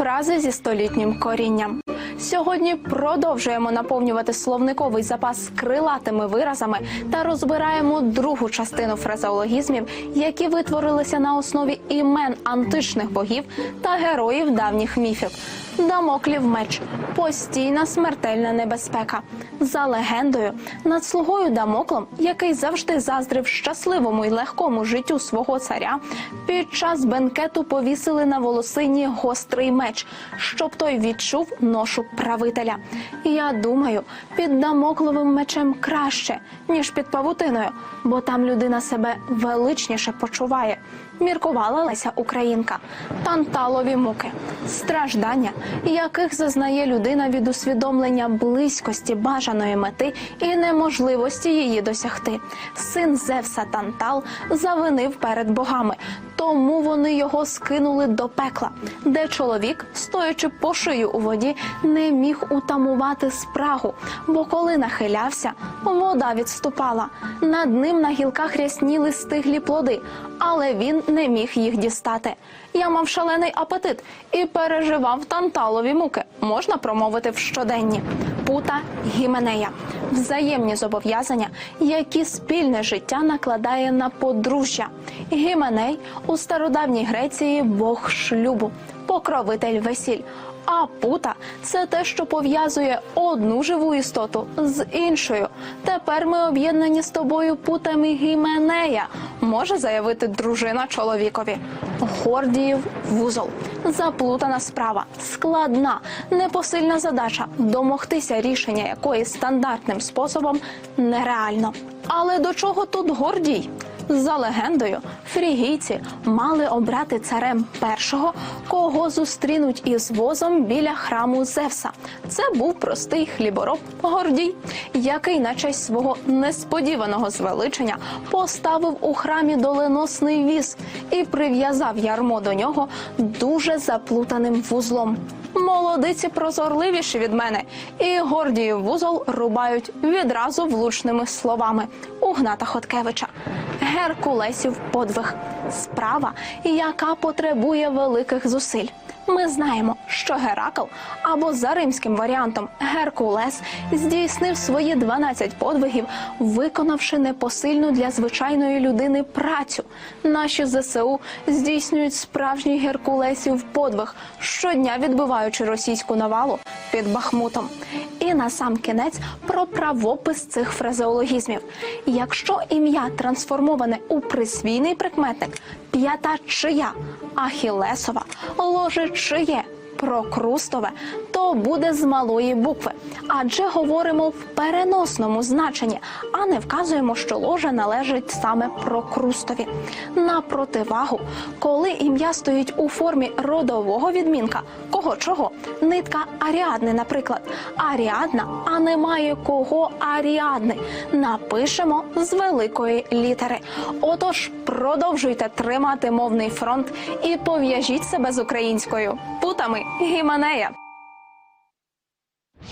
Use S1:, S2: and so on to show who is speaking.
S1: Фрази зі столітнім корінням. Сьогодні продовжуємо наповнювати словниковий запас крилатими виразами та розбираємо другу частину фразеологізмів, які витворилися на основі імен античних богів та героїв давніх міфів. Дамоклів меч постійна смертельна небезпека. За легендою, над слугою Дамоклом, який завжди заздрив щасливому й легкому життю свого царя, під час бенкету повісили на волосині гострий меч, щоб той відчув ношу правителя. Я думаю, під Дамокловим мечем краще, ніж під павутиною, бо там людина себе величніше почуває. Міркувала Леся Українка, танталові муки, страждання, яких зазнає людина від усвідомлення близькості бажаної мети і неможливості її досягти. Син Зевса Тантал завинив перед богами, тому вони його скинули до пекла, де чоловік, стоячи по шию у воді, не міг утамувати спрагу, бо коли нахилявся, вода відступала. Над ним на гілках рясніли стиглі плоди, але він не міг їх дістати. Я мав шалений апетит і переживав танталові муки, можна промовити в щоденні. Пута гіменея взаємні зобов'язання, які спільне життя накладає на подружжя. Гіменей у стародавній Греції бог шлюбу, покровитель весіль. А пута це те, що пов'язує одну живу істоту з іншою. Тепер ми об'єднані з тобою путами гіменея, може заявити дружина чоловікові. Гордіїв вузол. Заплутана справа, складна, непосильна задача, домогтися рішення якої стандартним способом нереально. Але до чого тут Гордій? За легендою, фрігійці мали обрати царем першого, кого зустрінуть із возом біля храму Зевса. Це був простий хлібороб Гордій, який на честь свого несподіваного звеличення поставив у храмі доленосний віз і прив'язав ярмо до нього дуже заплутаним вузлом. Молодиці прозорливіші від мене, і Гордіїв вузол рубають відразу влучними словами у Гната Хоткевича. Геркулесів подвиг справа, яка потребує великих зусиль. Ми знаємо, що Геракл або за римським варіантом Геркулес здійснив свої 12 подвигів, виконавши непосильну для звичайної людини працю. Наші ЗСУ здійснюють справжній Геркулесів подвиг, щодня відбиваючи російську навалу під Бахмутом. І на сам кінець про правопис цих фразеологізмів. Якщо ім'я трансформоване у присвійний прикметник, п'ята чия, ахілесова, ложе чиє, прокрустове, то буде з малої букви. Адже говоримо в переносному значенні, а не вказуємо, що ложа належить саме прокрустові. На противагу, коли ім'я стоїть у формі родового відмінка, кого чого, нитка аріадни, наприклад, аріадна, а немає кого аріадни. Напишемо з великої літери. Отож, продовжуйте тримати мовний фронт і пов'яжіть себе з українською путами гіманея.